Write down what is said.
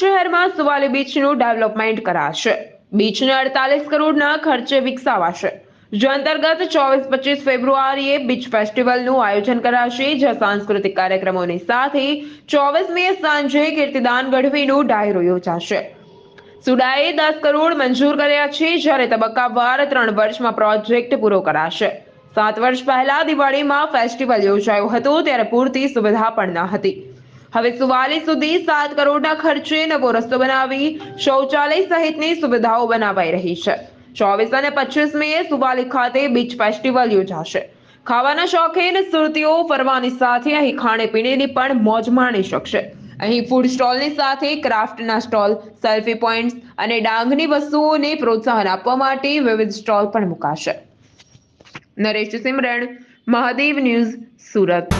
શહેરમાં સુવાલી બીચનું ડેવલપમેન્ટ કરાશે. બીચને અડતાલીસ કરોડના ખર્ચે વિકસાવાશે. જે અંતર્ગત ચોવીસ પચીસ ફેબ્રુઆરીએ બીચ ફેસ્ટિવલનું આયોજન કરાશે, જ્યાં સાંસ્કૃતિક કાર્યક્રમોની સાથે ચોવીસમીએ સાંજે કીર્તિદાન ગઢવીનું ડાયરો યોજાશે. સુડાએ દસ કરોડ મંજૂર કર્યા છે, જ્યારે તબક્કાવાર ત્રણ વર્ષમાં પ્રોજેક્ટ પૂરો કરાશે. સાત વર્ષ પહેલા દિવાળીમાં ફેસ્ટિવલ યોજાયો હતો, ત્યારે પૂરતી સુવિધા પણ ન હતી. હવે સુવાલી સુધી સાત કરોડના ખર્ચે નવો રસ્તો બનાવી શૌચાલય સહિતની સુવિધાઓ બનાવાઈ રહી છે. ચોવીસ અને પચીસ મે સુવાલી ખાતે બીચ ફેસ્ટિવલ યોજાશે. ખાવાના શોખીન સુરતીઓ ફરવાની સાથે અહીં ખાણીપીણીની પણ મોજ માણી શકશે. અહીં ફૂડ સ્ટોલની સાથે ક્રાફ્ટના સ્ટોલ સેલ્ફી પોઈન્ટ્સ અને ડાંગની વસ્તુઓને પ્રોત્સાહન આપવા માટે વિવિધ સ્ટોલ પણ મુકાશે. નરેશ સિમરણ, મહાદેવ ન્યૂઝ સુરત.